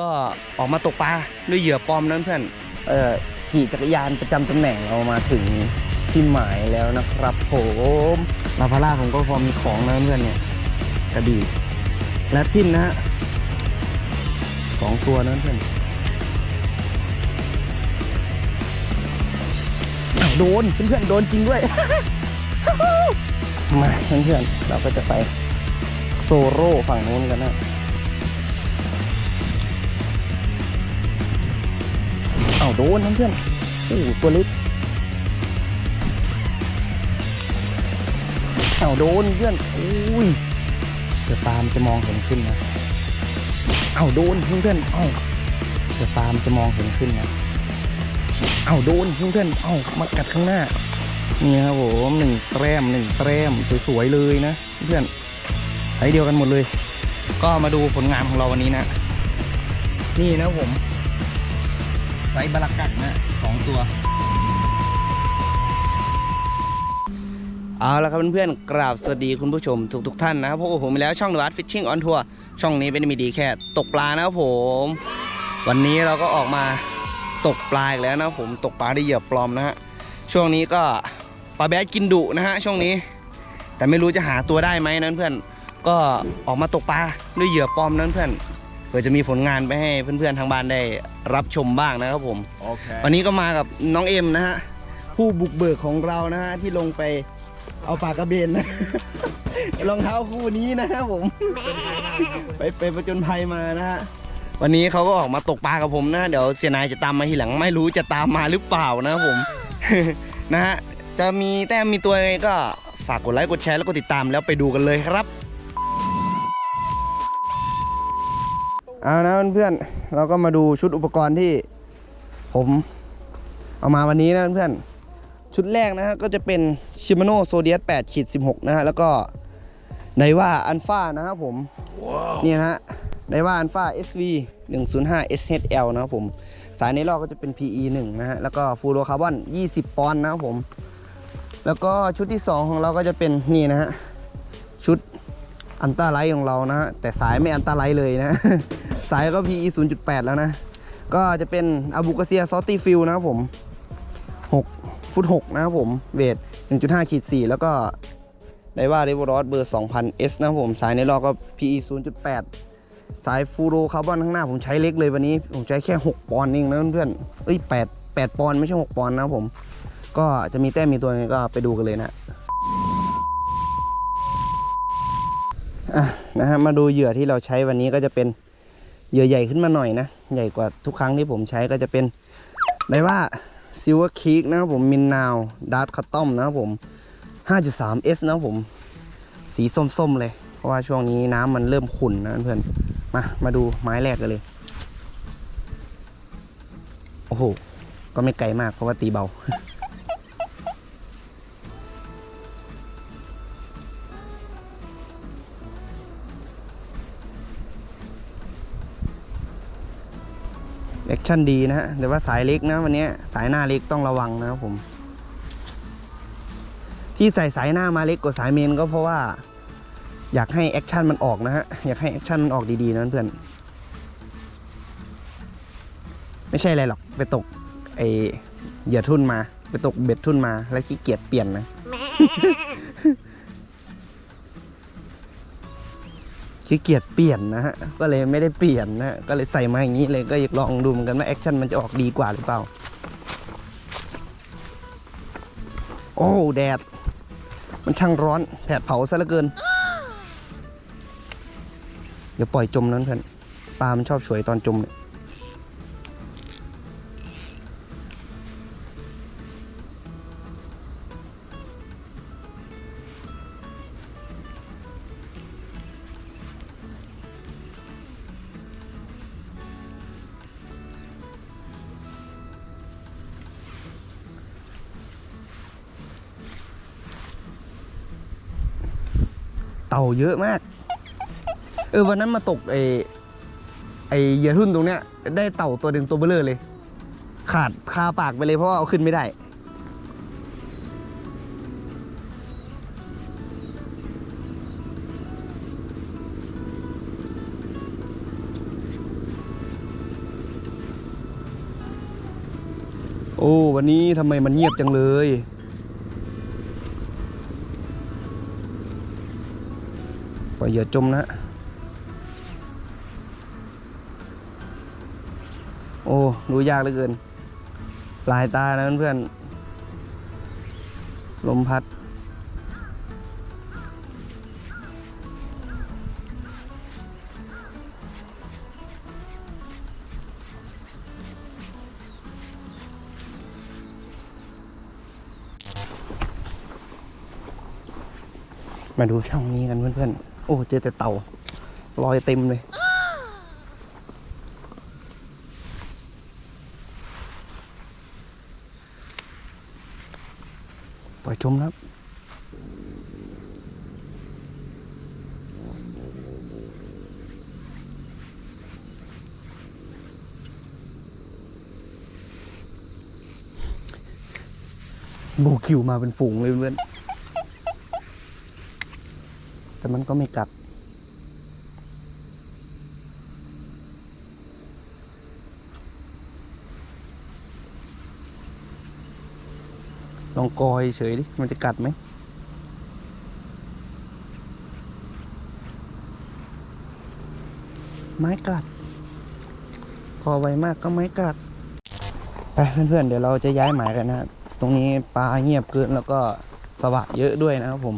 ก็ออกมาตกปลาด้วยเหยื่อปลอมนั้นเพื่อนเออขี่จักรยานประจำตำแหน่งเรามาถึงที่หมายแล้วนะครับผมลาพาร่าผมก็พอมีของนะเพื่อนเนี่ยกระบี่และทิมนะฮะสองตัวนั้นเพื่อนอ้าวโดนเพื่อนๆโดนจริงด้วย มาเพื่อนๆเราก็จะไปโซโร่ฝั่งนู้นกันนะ เอาโดนเพื่อนโอ้ตัวเล็กเอาโดนเพื่อนอุ้ยเดี๋ยวตามจะมองเห็นขึ้นนะเอาโดนเพื่อนเอาเดี๋ยวตามจะมองเห็นขึ้นนะเอาโดนเพื่อนเอามากัดข้างหน้านี่ครับผมหนึ่งแต้มหนึ่งแต้มสวยๆเลยนะเพื่อนไอเดียวกันหมดเลย ก็มาดูผลงานของเราวันนี้นะ นี่นะผม ซส์บารากัดนะสองตัว เอาละครับเพื่อนๆกราบสวัสดีคุณผู้ชมทุกๆท่านนะครับพวกผมไปแล้วช่อง The Art Fishing on Tour ช่องนี้ไม่ได้มีดีแค่ตกปลานะครับผม วันนี้เราก็ออกมาตกปลาอีกแล้วนะผมตกปลาด้วยเหยื่อปลอมนะฮะช่วงนี้ก็ปลาแบดกินดุนะฮะช่วงนี้ แต่ไม่รู้จะหาตัวได้ไหมนั้นเพื่อนก็ออกมาตกปลาด้วยเหยื่อปลอมนั้นเพื่อน เพื่อจะมีผลงานไปให้เพื่อนๆทางบ้านได้รับชมบ้างนะครับผม Okay. วันนี้ก็มากับน้องเอ็มนะฮะ ผู้บุกเบิกของเรานะฮะ ที่ลงไปเอาปลากระเบนนะ รองเท้าคู่นี้นะครับผม ไปไปประจนภัยมานะฮะ วันนี้เขาก็ออกมาตกปลากับผมนะ เดี๋ยวเสียนายจะตามมาทีหลังไม่รู้จะตามมาหรือเปล่านะครับผม นะฮะ จะมีแต้มมีตัวยังไงก็ฝากกดไลค์กดแชร์แล้วก็ติดตามแล้วไปดูกันเลยครับ เอานะเพื่อนๆเราก็มาดูชุดอุปกรณ์ที่ผมเอามาวันนี้นะเพื่อนๆชุดแรกนะฮะก็จะเป็นชิม a โนโซเดียส8ขีด16 นะฮะแล้วก็ไดว่าอันฟานะครับผมนี่นะฮะไดว่าอันฟา SV 105 SHL นะครับผม สายในลอกก็จะเป็น PE 1นะฮะแล้วก็ฟูโรคาร์บอน 20 ปอนด์นะครับผม แล้วก็ชุดที่ 2 ของเราก็จะเป็นนี่นะฮะชุด อันต้าไลท์ของเรานะฮะแต่สายไม่อันต้าไลท์เลยนะ สายก็ PE 0.8 แล้วนะ ก็จะเป็นอาบูกาเซียซอตตี้ฟิลนะครับผม 6 ฟุต 6 นะครับผม เวท 1.5ขีด4แล้วก็ไดว่าเรเวอร์เบอร์ 2000S นะครับผม สายในรอก็ PE 0.8 สายฟูโรคาร์บอนข้างหน้าผมใช้เล็กเลยวันนี้ ผมใช้แค่ 6 ปอนด์เองนะเพื่อนเอ้ย 8 8 ปอนด์ไม่ใช่ 6 ปอนด์นะครับผม ก็จะมีแต้มมีตัวงไงก็ไปดูกันเลยนะ อะนะฮะมาดูเหยื่อที่เราใช้วันนี้ก็จะเป็นเหยื่อใหญ่ขึ้นมาหน่อยนะ ใหญ่กว่าทุกครั้งที่ผมใช้ก็จะเป็นไดว่าซิลเวอร์คีกนะครับผมมินนาวดาร์ c คัตตอมนะครับผม 5.3S นะครับผม สีส้มๆเลย เพราะว่าช่วงนี้น้ำมันเริ่มขุ่นนะเพื่อนมามาดูไม้แรกกันเลย โอ้โห ก็ไม่ไกลมากเพราะว่าตีเบา ชั่นดีนะฮะแต่ว่าสายเล็กนะวันนี้สายหน้าเล็กต้องระวังนะครับผม ที่ใส่สายหน้ามาเล็กกว่าสายเมนก็เพราะว่า อยากให้แอคชั่นมันออกนะฮะอยากให้แอคชั่นมันออกดีๆนะเพื่อนไม่ใช่อะไรหรอกไปตกไอเหยื่อทุ่นมา ไปตกเบ็ดทุ่นมาแล้วขี้เกียจเปลี่ยนนะ ขี้เกียจเปลี่ยนนะฮะ ก็เลยไม่ได้เปลี่ยนนะก็เลยใส่มาอย่างนี้เลยก็อยากลองดูเหมือนกันว่าแอคชั่นมันจะออกดีกว่าหรือเปล่า โอ้แดด มันช่างร้อนแผดเผาซะเหลือเกิน เดี๋ยวปล่อยจมนั้นเพื่อนปลามันชอบฉวยตอนจมเนี่ย ต่าเยอะมาก เออวันนั้นมาตกไอ้ไอ้เหยื่อทุ่นตรงเนี้ย ได้เต่าตัวหนึ่งตัวเบลเลอร์เลย ขาดคาปากไปเลยเพราะว่าเอาขึ้นไม่ได้ โอ้วันนี้ทำไมมันเงียบจังเลย อยเหยื่อจมนะ โอ้ดูยากเหลือเกิน ลายตานะเพื่อนๆลมพัด มาดูช่องนี้กันเพื่อนๆ โอ้เจอแต่เต่าลอยเต็มเลย ปล่อยชมครับบูคิวมาเป็นฝูงเลยเพื่อน แต่มันก็ไม่กัดลองกอยเฉยดิ มันจะกัดไหมไม้กัด พอไวมากก็ไม้กัด ไปเพื่อนๆ เดี๋ยวเราจะย้ายหมายกันนะฮะตรงนี้ปลาเงียบเกินแล้วก็สวะเยอะด้วยนะครับผม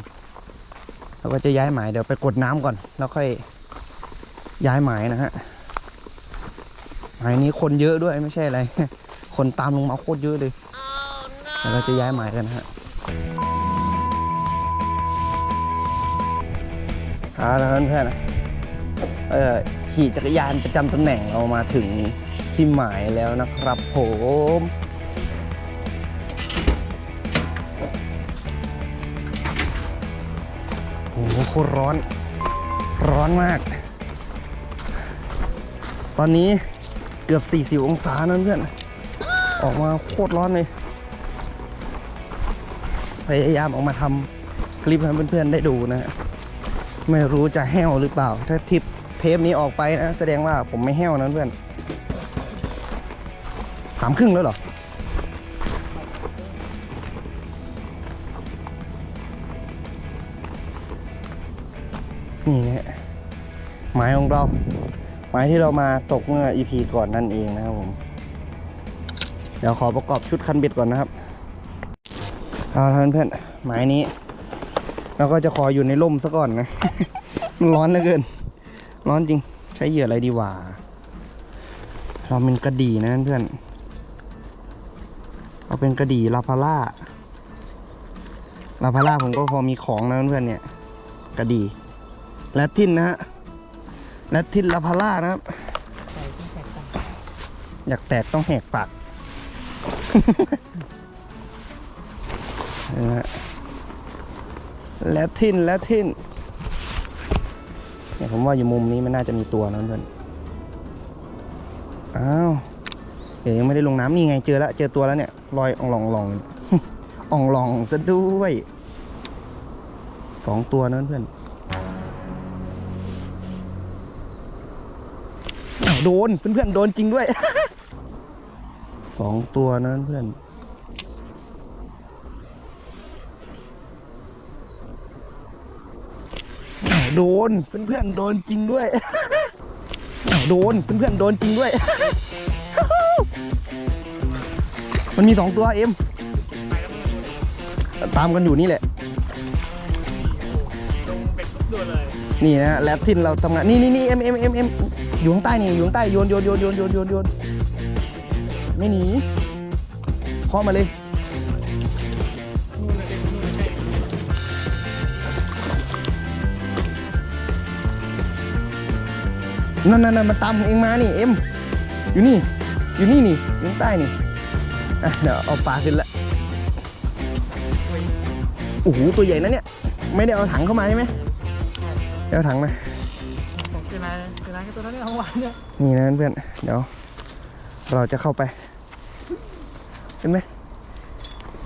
เราก็จะย้ายหมายเดี๋ยวไปกดน้ำก่อน แล้วค่อยย้ายหมายนะฮะหมายนี้คนเยอะด้วยไม่ใช่อะไร คนตามลงมาโคตรเยอะเลยเดี๋ยวเราจะย้ายหมายกันนะฮะเอาละเพื่อนๆนะเออขี่จักรยานประจำตำแหน่งเรามาถึงที่หมายแล้วนะครับผม ตรร้อน ร้อนมาก ตอนนี้เกือบ 40 องศานั่นเพื่อน ออกมาโคตรร้อนเลย พยายามออกมาทำคลิปให้เพื่อนๆได้ดูนะฮะไม่รู้จะแห้วหรือเปล่า ถ้าทิปเทปนี้ออกไปนะ แสดงว่าผมไม่แห้วนะเพื่อนสามครึ่งแล้วหรอ นี่นะฮะหมายของเราหมายที่เรามาตกเมื่อ EP ก่อนนั่นเองนะครับผม เดี๋ยวขอประกอบชุดคันเบ็ดก่อนนะครับเอาละเพื่อนๆหมายนี้เราก็จะขออยู่ในร่มซะก่อนนะ มันร้อนเหลือเกิน ร้อนจริง ใช้เหยื่ออะไรดีวะเราเป็นกระดี่นะเพื่อนเราเป็นกระดี่ลาพาร่าลาพาร่าผมก็พอมีของนะเพื่อนเนี่ย กระดี่ แลตทินนะฮะแลตทินลาพาร่านะครับ อยากแตกต้องแหกปากนะฮะแลตทินแลตทินเนี่ยผมว่าอยู่มุมนี้มันน่าจะมีตัวนะเพื่อนอ้าวเดี๋ยวยังไม่ได้ลงน้ำนี่ไงเจอแล้วเจอตัวแล้วเนี่ยลอยอ่องลองลองอ่องลองซะด้วยสองตัวนะเพื่อน โดนเพื่อนๆโดนจริงด้วย สองตัวนะเพื่อนอ้าวโดนเพื่อนๆโดนจริงด้วยอ้าวโดนเพื่อนๆโดนจริงด้วย มันมีสองตัวเอ็มตามกันอยู่นี่แหละลงเป็ดทุกตัวเลยนี่นะแลบทินเราทำงานนี่นี่นี่เอ็มเอ็มเอ็มเอ็ม อยู่ข้างใต้นี่อยู่ข้างใต้โยนโยนโยนโยนโยนโยนโยนไม่หนีเคาะมาเลยนู่นเลยเป็นนู่นเลยนั่นนั่นนั่นมันตามเองมานี่เอ็มอยู่นี่ อยู่นี่นี่อยู่ข้างใต้นี่อะเดี๋ยวเอาปลาขึ้นละโอ้โหตัวใหญ่นะเนี่ย ไม่ได้เอาถังเข้ามาใช่ไหมเอาถังมา แค่ตัวเนี่ยทั้งวันเนี่ยนี่นะเพื่อนเดี๋ยวเราจะเข้าไป เห็นไหม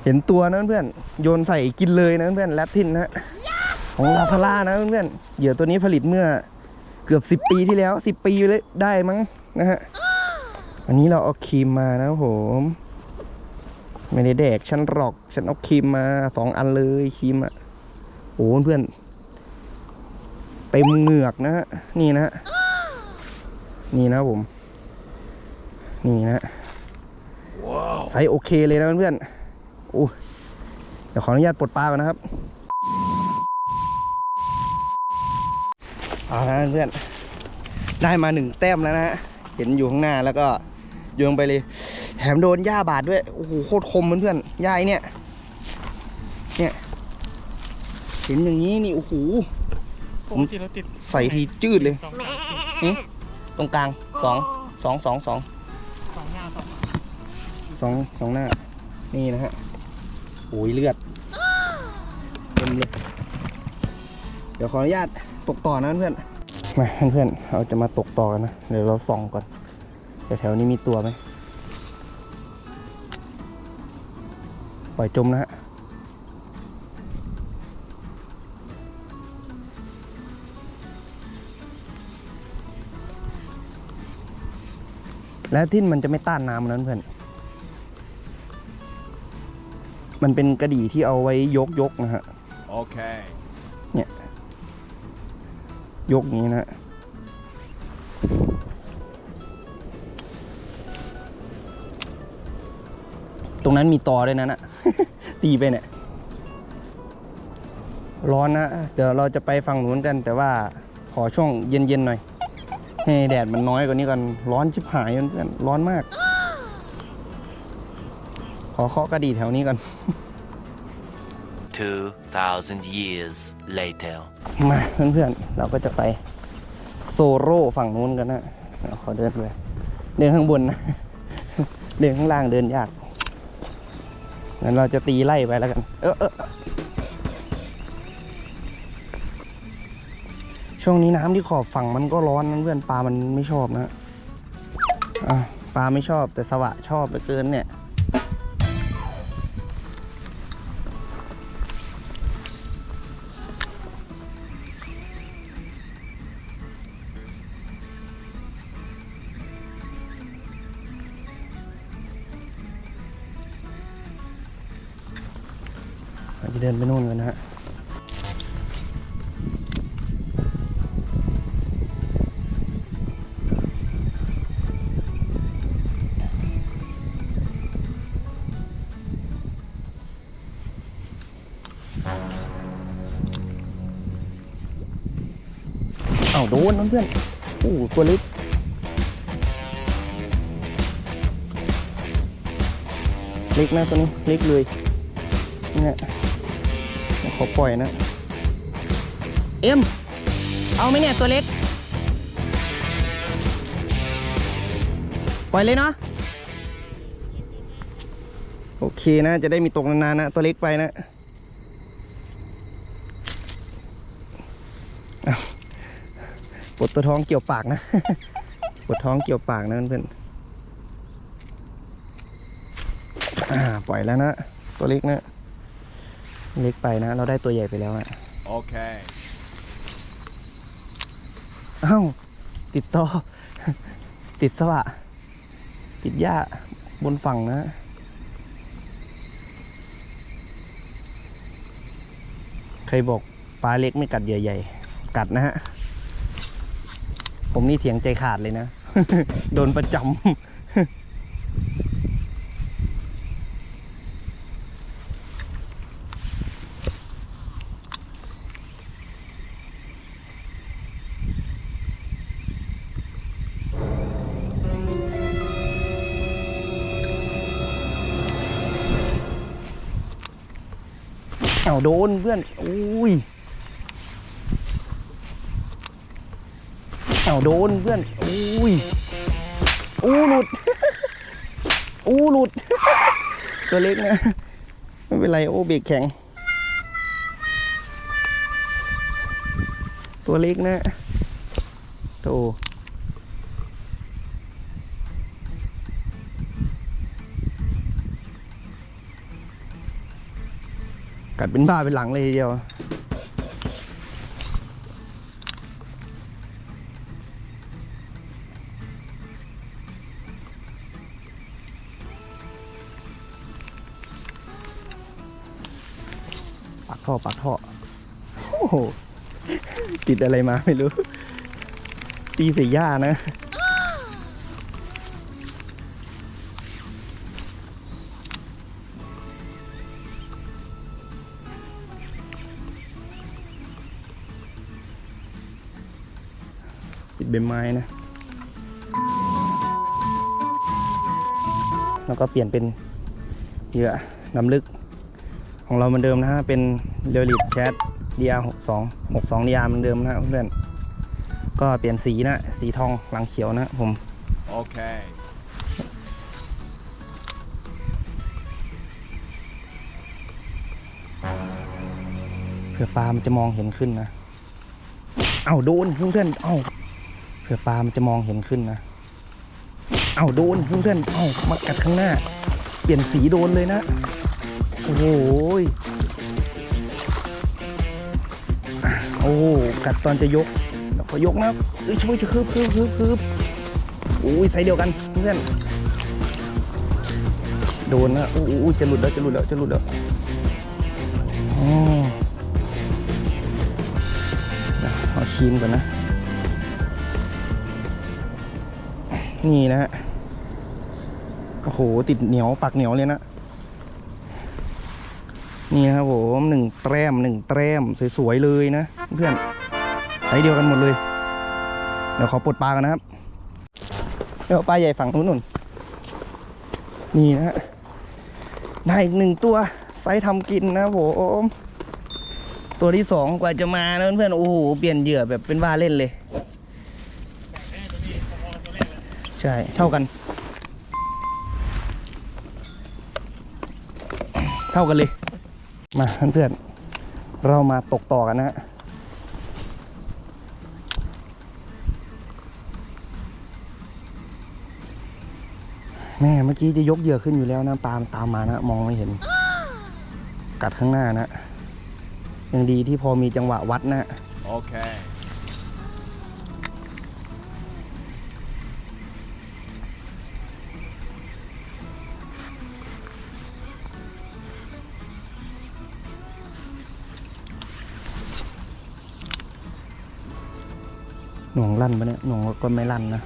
เห็นตัวนะเพื่อนโยนใส่กินเลยนะเพื่อนแรดทินนะของลาพาร่านะเพื่อนเหยื่อตัวนี้ผลิตเมื่อเกือบสิบปีที่แล้วสิบปีเลยได้มั้งนะฮะอันนี้เราเอาครีมมานะผมไม่ได้แดกฉันหรอกฉันเอาครีมมาสองอันเลยครีมอะโอ้เพื่อนเต็มเหงือกนะฮะนี่นะฮะ นี่นะผม นี่นะฮะไซส์โอเคเลยนะเพื่อนๆโอ้เดี๋ยวขออนุญาตปลดปลาก่อนนะครับเอาละเพื่อน ได้มาหนึ่งแต้มแล้วนะฮะ เห็นอยู่ข้างหน้าแล้วก็โยงไปเลย แถมโดนหญ้าบาดด้วย โอ้โหโคตรคมเพื่อนๆหญ้าไอ้เนี่ย เนี่ย เห็นอย่างนี้นี่โอ้โหปกติเราติดใส่ทีจืดเลยสองสาม ตรงกลางสองสองสองสองสองหน้าสองสองสองหน้า นี่นะฮะโอ้ยเลือดเต็มเลยเดี๋ยวขออนุญาตตกต่อนะเพื่อนมาเพื่อนๆเราจะมาตกต่อกันนะเดี๋ยวเราส่องก่อนแถวๆนี้มีตัวไหมปล่อยจมนะฮะ แล้วที่มันจะไม่ต้านน้ำนั้นเพื่อน มันเป็นกระดี่ที่เอาไว้ยกยกนะฮะ Okay. ยกอย่างนี้นะฮะตรงนั้นมีตอด้วยนะน่ะตีไปเนี่ย ร้อนนะ เดี๋ยวเราจะไปฝั่งนู้นกัน แต่ว่าขอช่วงเย็นๆหน่อย ให้แดดมันน้อยกว่านี้ก่อนร้อนชิบหายเพื่อนๆร้อนมาก ขอเคาะกระดี่แถวนี้ก่อน 2,000 years later. มาเพื่อนๆ เราก็จะไปโซโร่ฝั่งนู้นกันนะเดี๋ยวขอเดินไปเดินข้างบนนะ เดินข้างล่างเดินยากงั้นเราจะตีไล่ไปแล้วกัน เออเออ ช่วงนี้น้ำที่ขอบฝั่งมันก็ร้อนนะเพื่อนปลามันไม่ชอบนะอะปลาไม่ชอบแต่สวะชอบเหลือเกินเนี่ยจะเดินไปนู่นกันนะฮะ เอาโดนนะเพื่อนโอ้ตัวเล็กเล็กนะตัวนี้เล็กเลยเนี่ยขอปล่อยนะ เอ็ม เอาไหมเนี่ยตัวเล็ก ปล่อยเลยเนาะโอเคนะ จะได้มีตกนานๆนะ ตัวเล็กไปนะอ้าวปวด ตัวท้องเกี่ยวปากนะ ปวดท้องเกี่ยวปากนะเพื่อนอ่าปล่อยแล้วนะ ตัวเล็กนะ เล็กไปนะ เราได้ตัวใหญ่ไปแล้วอะ Okay. อ้าวติดต่อ ติดสวะติดหญ้าบนฝั่งนะใครบอกปลาเล็กไม่กัดเหยื่อใหญ่กัดนะฮะ ผมนี่เถียงใจขาดเลยนะ โดนประจำเอาโดนเพื่อนอุ้ย เอาโดนเพื่อนอุ้ยอู้หลุดอู้หลุด ตัวเล็กนะไม่เป็นไรโอ้เบรกแข็ง ตัวเล็กนะโตกัดเป็นบ้าเป็นหลังเลยทีเดียว ท่อปากท่อโอ้โหติดอะไรมาไม่รู้ ตีใส่หญ้านะติดใบไม้นะแล้วก็เปลี่ยนเป็นเหยื่อน้ำลึก ของเราเหมือนเดิมนะฮะ เป็นเรลิตแชท DR 62 62 DR เหมือนเดิมนะฮะเพื่อนก็เปลี่ยนสีนะสีทองหลังเขียวนะผม Okay. เผื่อปลามันจะมองเห็นขึ้นนะ เอาโดนเพื่อนๆเอาเผื่อปลามันจะมองเห็นขึ้นนะ เอาโดนเพื่อนๆเอามากัดข้างหน้า เปลี่ยนสีโดนเลยนะ โอ้โหยโอ้กัดตอนจะยกแล้วก็ยกนะครับเอ้ยช่วยจะคืบคืบคืบคืบโอ้ยไซส์เดียวกันเพื่อนโดนนะโอ้โหจะหลุดแล้วจะหลุดแล้วจะหลุดแล้วอ๋อเดี๋ยวเอครีมก่อนนะ นี่นะฮะโอ้โหติดเหนียวปากเหนียวเลยนะ นี่นะครับผมหนึ่งแต้มหนึ่งแต้มสวยๆเลยนะเพื่อนไซส์เดียวกันหมดเลย เดี๋ยวขอปลดปลากันนะครับเดี๋ยวปลาใหญ่ฝั่งนู้นนุ่นนี่นะฮะได้อีกหนึ่งตัวไซส์ทำกินนะผมตัวที่สองกว่าจะมานะเพื่อนๆโอ้โหเปลี่ยนเหยื่อแบบเป็นว่าเล่นเลย ใช่เท่ากัน เท่ากันเลย มาเพื่อนๆเรามาตกต่อกันนะฮะแม่เมื่อกี้จะยกเหยื่อขึ้นอยู่แล้วนะปามตามมานะ มองไม่เห็น กัดข้างหน้านะยังดีที่พอมีจังหวะวัดนะ โอเค หน่วงลั่นปะเนี่ยหน่วงก็ไม่ลั่นนะ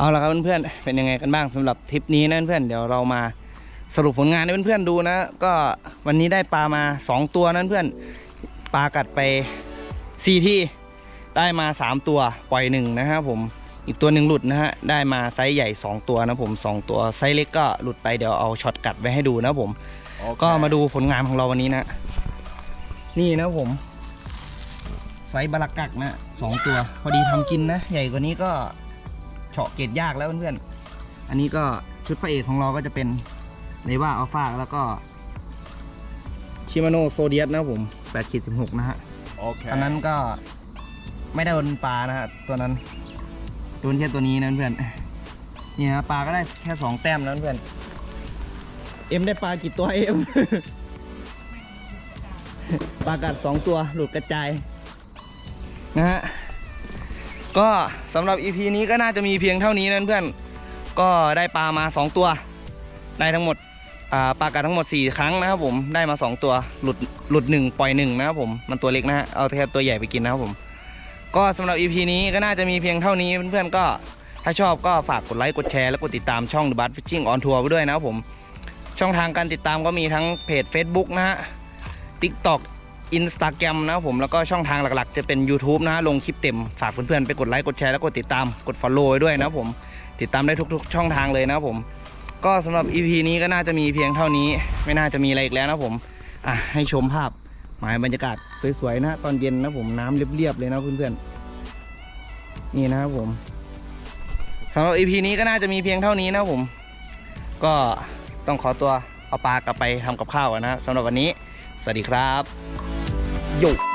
เอาละครับเพื่อนๆเป็นยังไงกันบ้างสำหรับทริปนี้นะเพื่อนๆเดี๋ยวเรามาสรุปผลงานให้เพื่อนๆดูนะ ก็วันนี้ได้ปลามา 2 ตัวนั้นเพื่อนปลากัดไป4ที่ได้มา 3 ตัวปล่อยหนึ่งนะครับผมอีกตัวหนึ่งหลุดนะฮะได้มาไซส์ใหญ่ 2 ตัวนะผม 2 ตัวไซส์เล็กก็หลุดไปเดี๋ยวเอาช็อตกัดไว้ให้ดูนะผมก็มาดูผลงานของเราวันนี้นะ นี่นะผมไซส์บาลักกักนะสองตัว พอดีทำกินนะ ใหญ่กว่านี้ก็ เฉาะเกรดยากแล้วเพื่อนๆ อันนี้ก็ชุดพระเอกของเราก็จะเป็นในว่าอัลฟาแล้วก็ชิมาโนโซเดียสนะผม8ขีด16 นะฮะ Okay. อันนั้นก็ไม่ได้โดนปลานะฮะตัวนั้นโดนแค่ตัวนี้นะเพื่อนนี่นะปลาก็ได้แค่สองแต้มนะเพื่อนเอ็มได้ปลากี่ตัวเอ็มปลากัดสองตัวหลุดกระจายนะฮะ ก็สำหรับ EP นี้ก็น่าจะมีเพียงเท่านี้นะเพื่อนก็ได้ปลามาสองตัว ได้ทั้งหมดปลากัดทั้งหมด 4 ครั้งนะครับผมได้มา 2 ตัวหลุดหลุด 1 ปล่อย 1 นะครับผมมันตัวเล็กนะฮะเอาแค่ตัวใหญ่ไปกินนะครับผม ก็สำหรับ EP นี้ก็น่าจะมีเพียงเท่านี้เพื่อนๆก็ถ้าชอบก็ฝากกดไลค์กดแชร์และกดติดตามช่อง The Bud Fishing on Tour ไว้ด้วยนะครับผม ช่องทางการติดตามก็มีทั้งเพจ Facebook นะฮะ TikTok Instagram นะครับผมแล้วก็ช่องทางหลักๆ จะเป็น YouTube นะฮะลงคลิปเต็มฝากเพื่อนๆไปกดไลค์กดแชร์และกดติดตามกด Follow ด้วยนะครับผมติดตามได้ทุกๆ ช่องทางเลยนะครับผม ก็สำหรับ EP นี้ก็น่าจะมีเพียงเท่านี้ ไม่น่าจะมีอะไรอีกแล้วนะผมอะให้ชมภาพหมายบรรยากาศสวยๆนะตอนเย็นนะผมน้ำเรียบๆเลยนะเพื่อนๆนี่นะครับผมสำหรับ EP นี้ก็น่าจะมีเพียงเท่านี้นะผม ก็ต้องขอตัวเอาปลากลับไปทำกับข้าวนะสำหรับวันนี้ สวัสดีครับ โย